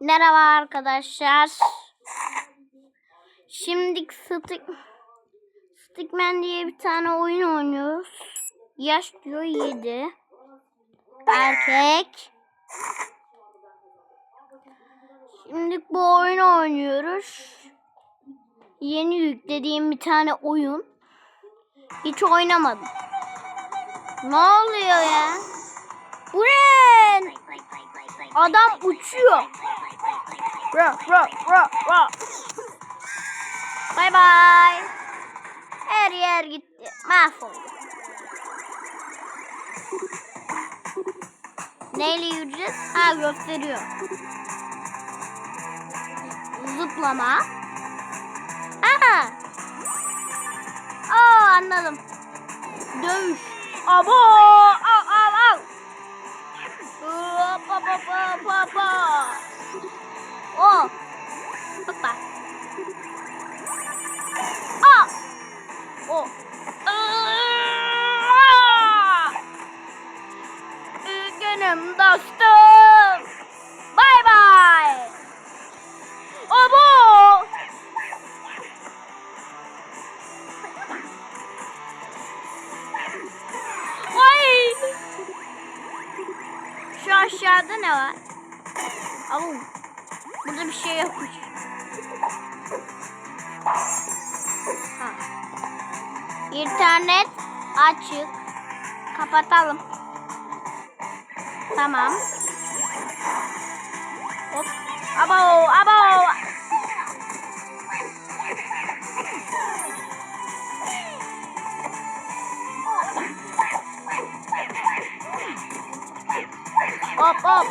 Merhaba arkadaşlar. Şimdi Stick Stickman diye bir tane oyun oynuyoruz. Yaş diyor 7. Erkek. Şimdi bu oyunu oynuyoruz. Yeni yüklediğim bir tane oyun. Hiç oynamadım. Ne oluyor ya? Bu? Adam uçuyor. Ra ra ra ra. Bye bye. Her yer gitti. Mahvoldu. Neyle yürüyeceğiz? Ha gösteriyor. Zıplama. Aha. Aa anladım. Dövüş. Abo! Al al al. Hoppa hoppa hoppa. Oh. Hoppa. Ah. Oh. Aa! Üzgünüm dostum. Aşağıda ne var? Au. Burada bir şey yokmuş. Ha. İnternet açık. Kapatalım. Tamam. Hop. Abo, abo. Hop.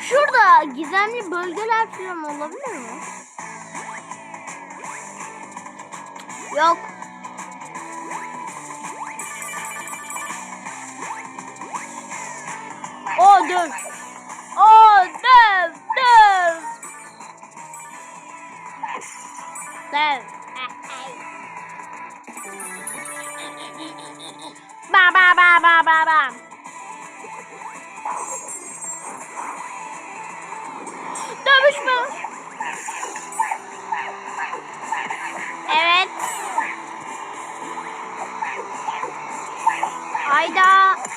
Şurada gizemli bölgeler falan olabilir mi? Yok. Hayda. Aa,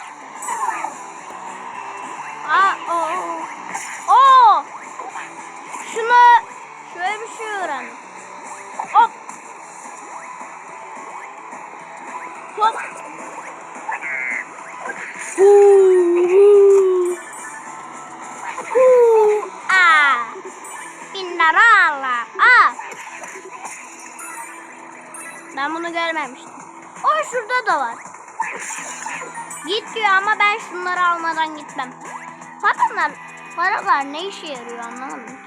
paralar ne işe yarıyor anlamadım.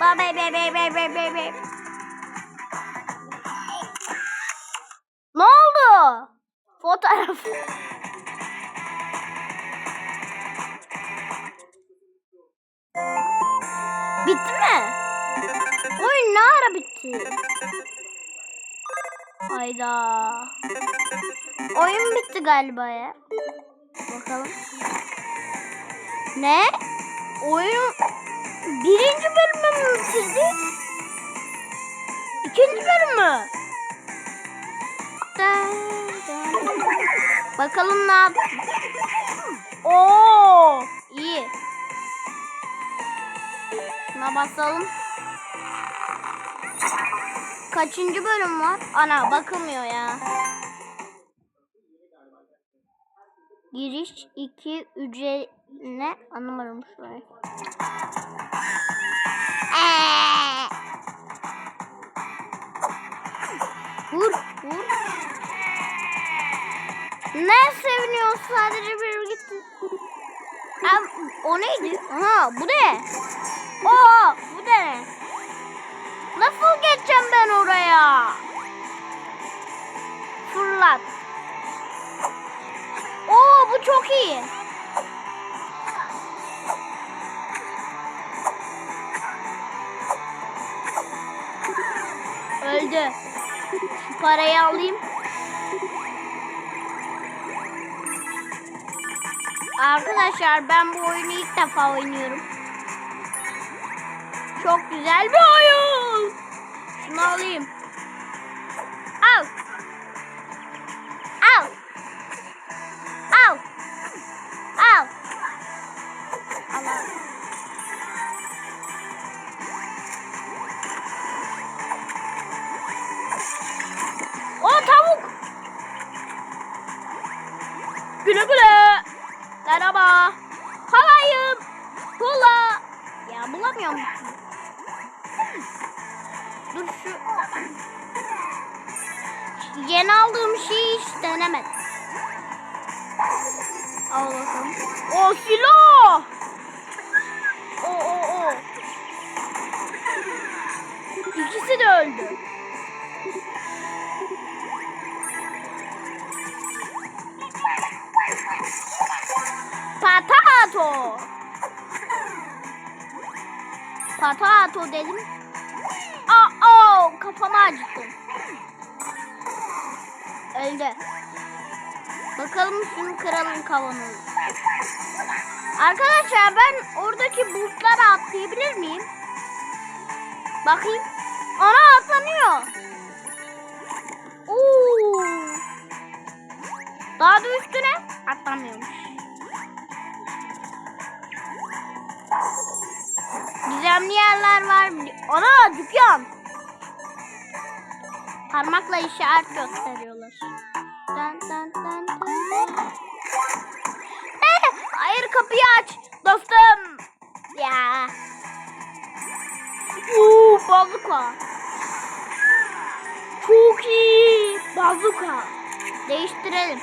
Ba be be be be be be be. Ne oldu? Fotoğraf. Bitti mi? Oyun ne ara bitti? Hayda. Oyun bitti galiba ya. Bakalım. Ne? Oyun birinci bölümü mü bitirdi? İkinci bölüm mü? Dın dın. Bakalım ne yap? Oo, iyi. Şuna basalım. Kaçıncı bölüm var? Ana bakılmıyor ya. Giriş 2 ücret ne anlamadım şurayı. Eee. Vur vur. Ne seviniyorsun sadece bir gitti. Abi, o neydi? Aha bu ne? Oo bu ne? Nasıl geçeceğim ben oraya? Fırlat. Oo bu çok iyi. Öldü. Parayı alayım. Arkadaşlar ben bu oyunu ilk defa oynuyorum. Çok güzel bir oyun. Şunu alayım. Arkadaşlar ben oradaki bulutlara atlayabilir miyim? Bakayım. Ana atlanıyor. Oo. Daha da üstüne atlamıyormuş. Gizemli yerler var. Ana dükkan. Parmakla işaret gösteriyorlar. Dın dın dın dın. Kapıyı aç dostum. Ya. Uuu bazuka. Çok iyi. Bazuka. Değiştirelim.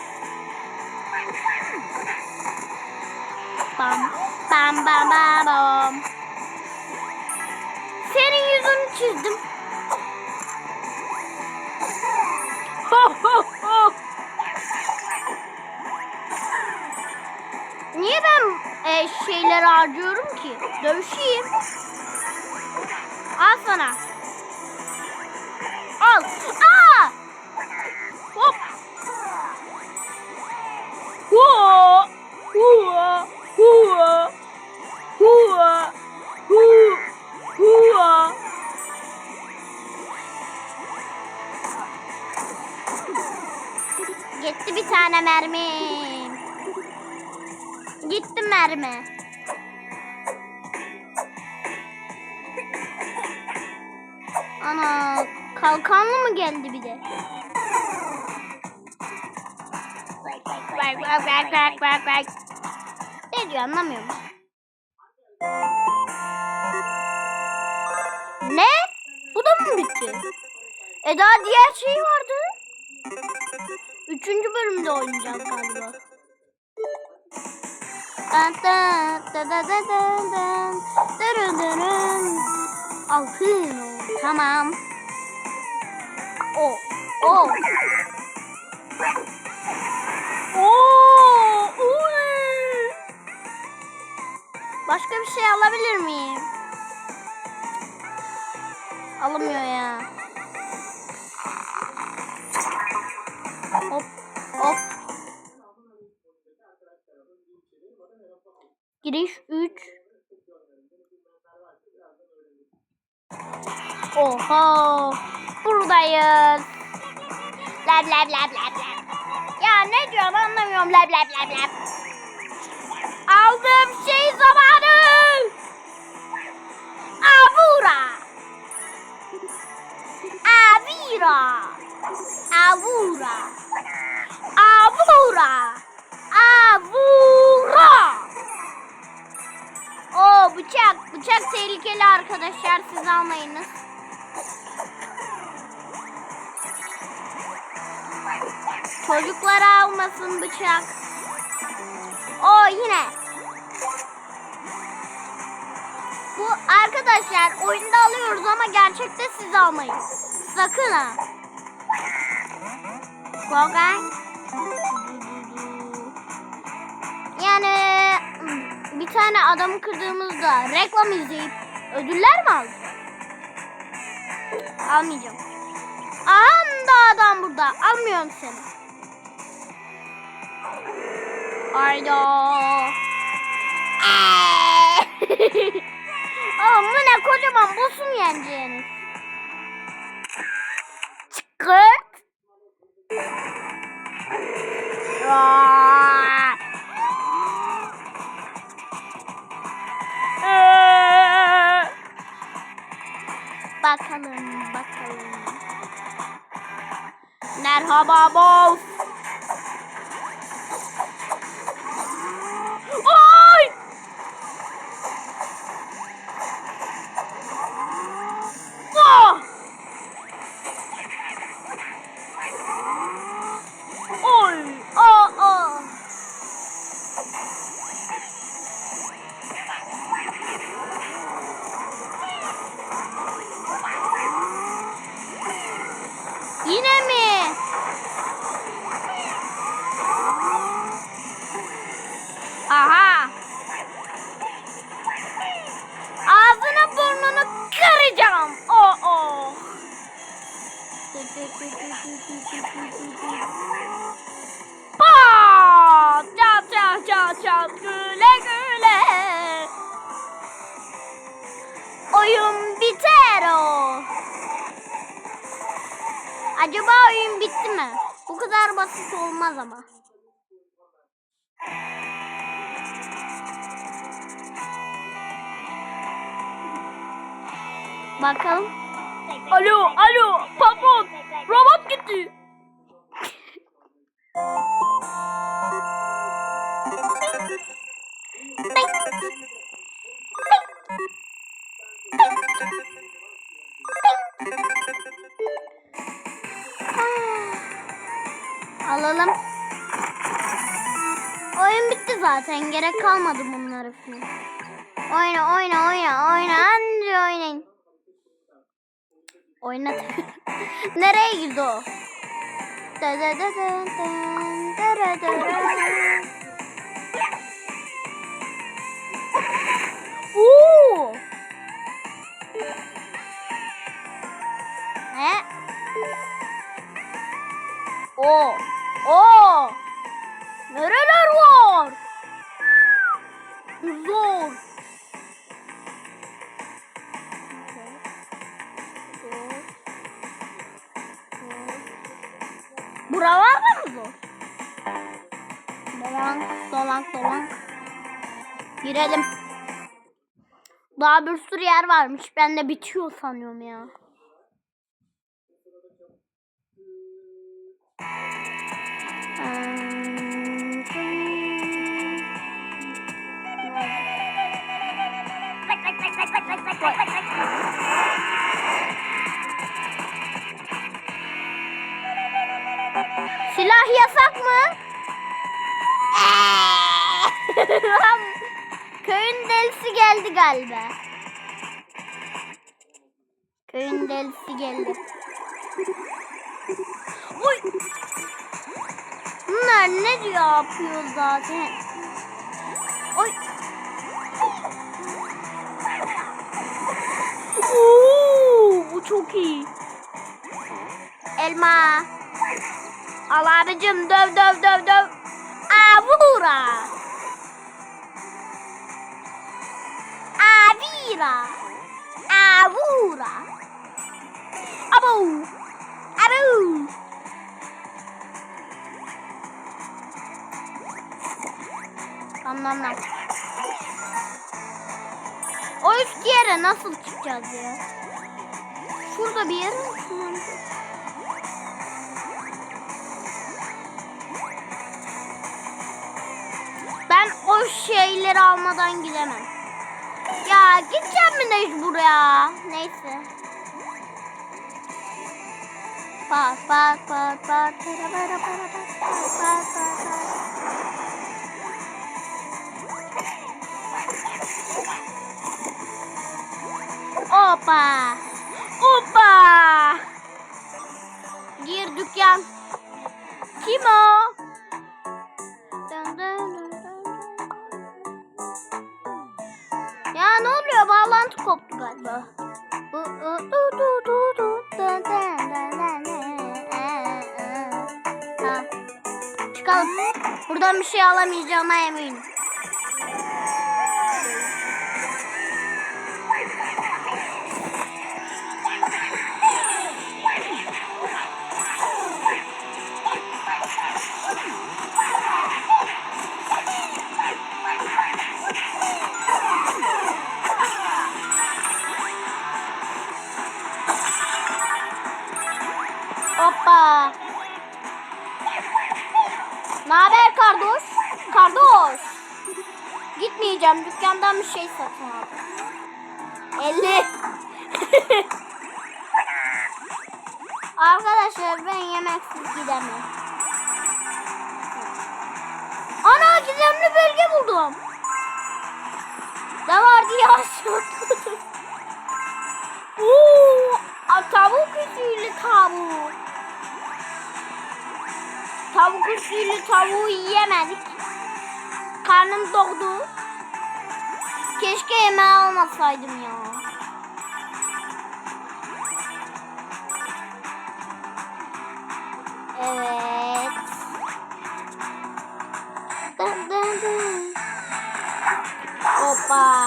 Bam bam bam bam. Senin yüzünü çizdim. Şeyleri harcıyorum ki? Dövüşeyim. Al sana. Al. Aa! Hop. Hua! Hua! Hua! Hua! Hu! Hua! Gitti bir tane mermi. Gitti mermi. Kalkanlı mı geldi bir de? Ne diyor anlamıyorum. Ne? Bu da mı bitti? E daha diğer şey vardı. Üçüncü bölümde oynayacağız galiba. Dun dun O. Oo, uy. Başka bir şey alabilir miyim? Alamıyor ya. Hop hop. Giriş 3. Oha. Buradayız. Lab lab lab lab lab. Ya ne diyorsun anlamıyorum lab lab lab lab. Aldığım şey zamanı. Avura. Avira. Avura. Avura. Avura. O bıçak. Bıçak tehlikeli arkadaşlar. Siz almayınız. Çocuklar almasın bıçak. O yine. Bu arkadaşlar oyunda alıyoruz ama gerçekte siz almayın. Sakın ha. Gogay. Yani bir tane adamı kırdığımızda reklam izleyip ödüller mi aldık? Almayacağım. Aha da adam burada. Almıyorum seni. Hayda. Oğlum bu ne kocaman boss'um yeneceğiniz. Çıkırt. Bakalım bakalım. Merhaba boss. Gerek kalmadı bunları falan. Oyna oyna oyna oyna anca oynayın. Oyna. Nereye gitti o? Da da da da da da da da Buralar mı zor? Dolan, dolan, dolan. Girelim. Daha bir sürü yer varmış. Ben de bitiyor sanıyorum ya. Yapıyor zaten? Oy! Oo, bu çok iyi. Elma. Al abicim döv döv döv döv. Avura. Avira. Avura. Abu. Anlamam. O üst yere nasıl çıkacağız ya? Şurada bir yer mi? Ben o şeyleri almadan gidemem. Ya gideceğim mi Necip buraya? Neyse. Bak bak bak bak. Bak bak bak bak. Bak bak bak. Opa. Opa. Gir dükkan. Kim o? Ya ne oluyor? Bağlantı koptu galiba. Çıkalım. Buradan bir şey alamayacağıma eminim. Dükkandan bir şey satın aldım. 50. Arkadaşlar ben yemeksiz gidemem. Ana gizemli bölge buldum. Ne vardı ya? Oo, tavuk usulü tavuk. Tavuk usulü tavuğu yiyemedik. Karnım doğdu. Keşke yemeği almasaydım ya. Evet. Dın dın dın. Hoppa.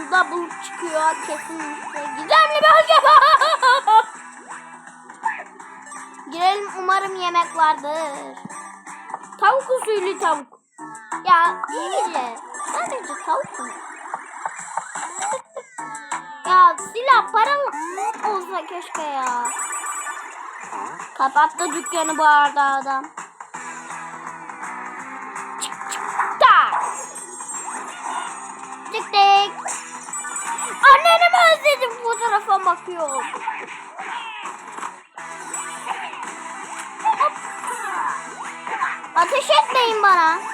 Şurada bulut çıkıyor kesinlikle. Gizemli bölge. Girelim umarım yemek vardır. Tavuk usulü tavuk. Ya iyice. Sadece tavuk mu? ya silah para olsa keşke ya. Kapattı dükkanı bu arada adam. Anneni mi özledim fotoğrafa bakıyorum. Hop. Ateş etmeyin bana.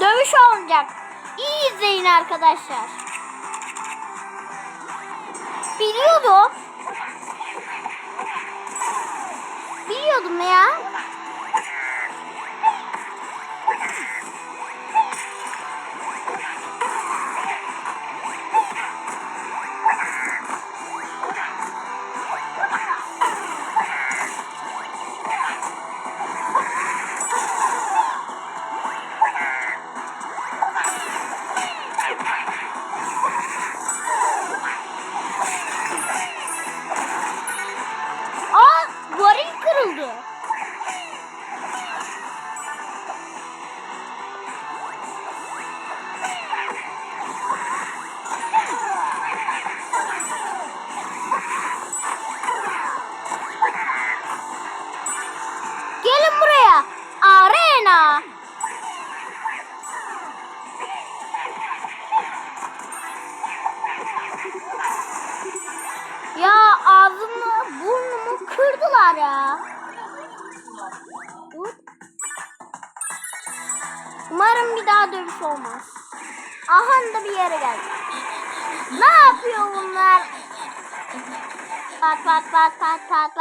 Dövüş olacak. İyi izleyin arkadaşlar. Biliyordum. Biliyordum ya.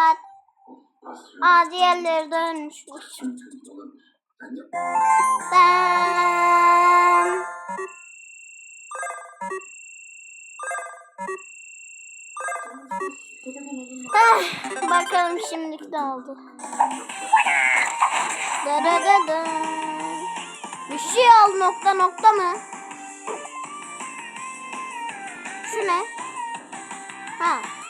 Pat. Aa diğerleri dönmüşmüş. Ben... Eh, bakalım şimdilik ne oldu. Da da da da. Bir şey al nokta nokta mı? Şu ne? Ha.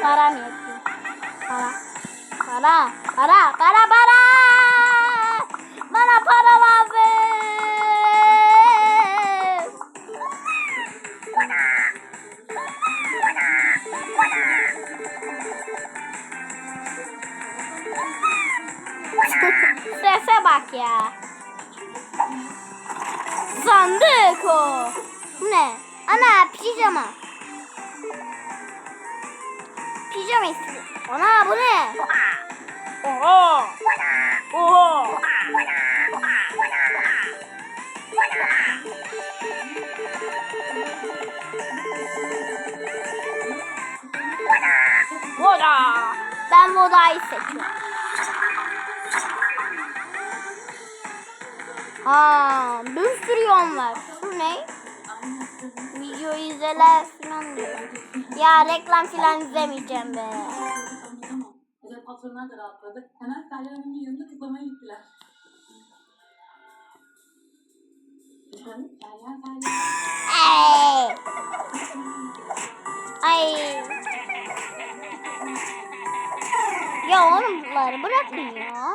Tüh, para mı yapıyor? Para. Para, para, para, para. Bana para lazım. Sese bak ya. Sandık o. Ne? Ana pijama. Pijama istedim. Ana bu ne? Oha. Oha. Voda. Ben Voda'yı seçiyorum. Aa, bir sürü yol var. Şu ne? Video izleler falan diyor. Ya reklam falan izlemeyeceğim be. Özel patronlar da rahatladı. Hemen Seryan Hanım'ın yanına kutlamaya gittiler. Ay. Ay. Ya oğlum bunları bırakın ya.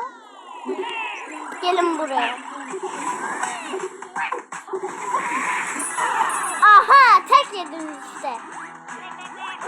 Gelin buraya. Aha tek yedim işte.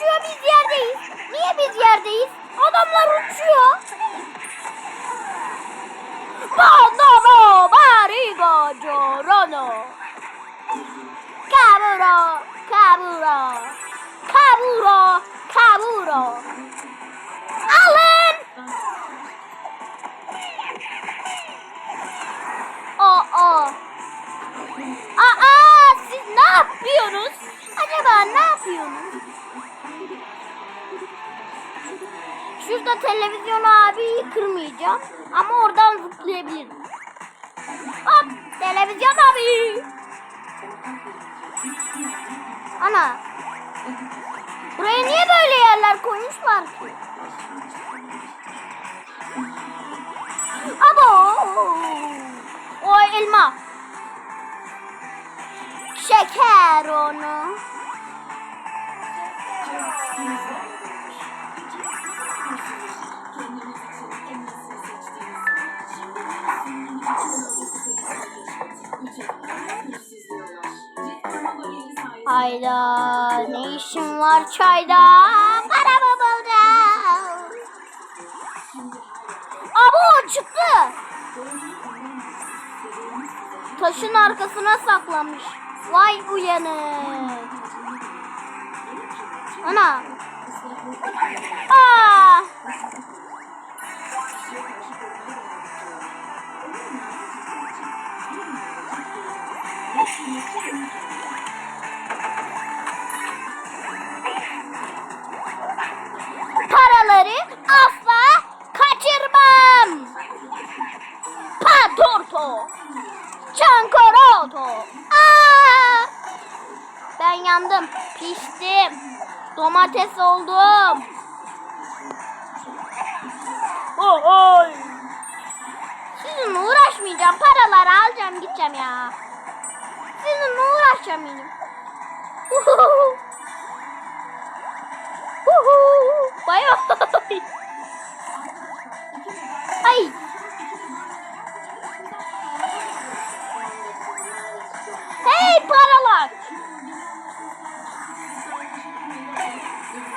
uçuyor biz yerdeyiz. Niye biz yerdeyiz? Adamlar uçuyor. Bandamo Marigo Giorano. Kaburo, kaburo, kaburo, kaburo. Alın. Aa. Aa, siz ne yapıyorsunuz? Acaba ne yapıyorsunuz? Şurada televizyon abiyi kırmayacağım. Ama oradan zıplayabilirim. Hop televizyon abi. Ana. Buraya niye böyle yerler koymuşlar ki? Abo. O elma. Şeker onu. Hayda ne işin var çayda? Paramı bulacağım. Abo çıktı. Taşın arkasına saklanmış. Vay uyanık. Ana. Aa. Piştim. Domates oldum. Oh, oy. Sizinle uğraşmayacağım. Paraları alacağım gideceğim ya. Sizinle uğraşacağım benim. Uhuhu. Uhu. Bay bay. Ay.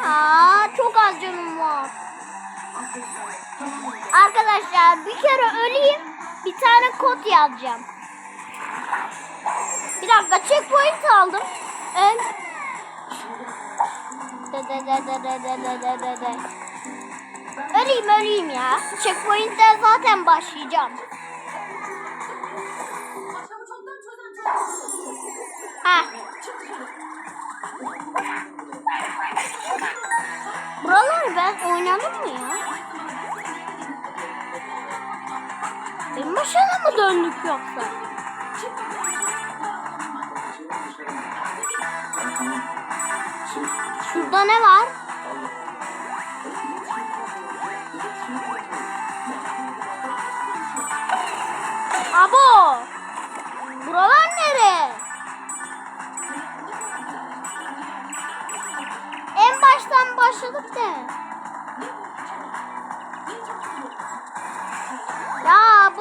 Aa, çok az canım var. Arkadaşlar bir kere öleyim. Bir tane kod yazacağım. Bir dakika checkpoint aldım. Öl. Öleyim öleyim ya. Checkpoint'ten zaten başlayacağım. Oynadım mı ya? En başına mı döndük yoksa? Şurada ne var? Abo!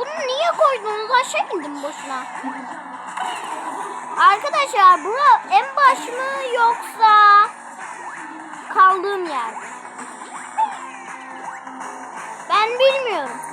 Bunu niye koydunuz? Aşağı indim boşuna. Arkadaşlar bura en baş mı yoksa kaldığım yer? Ben bilmiyorum.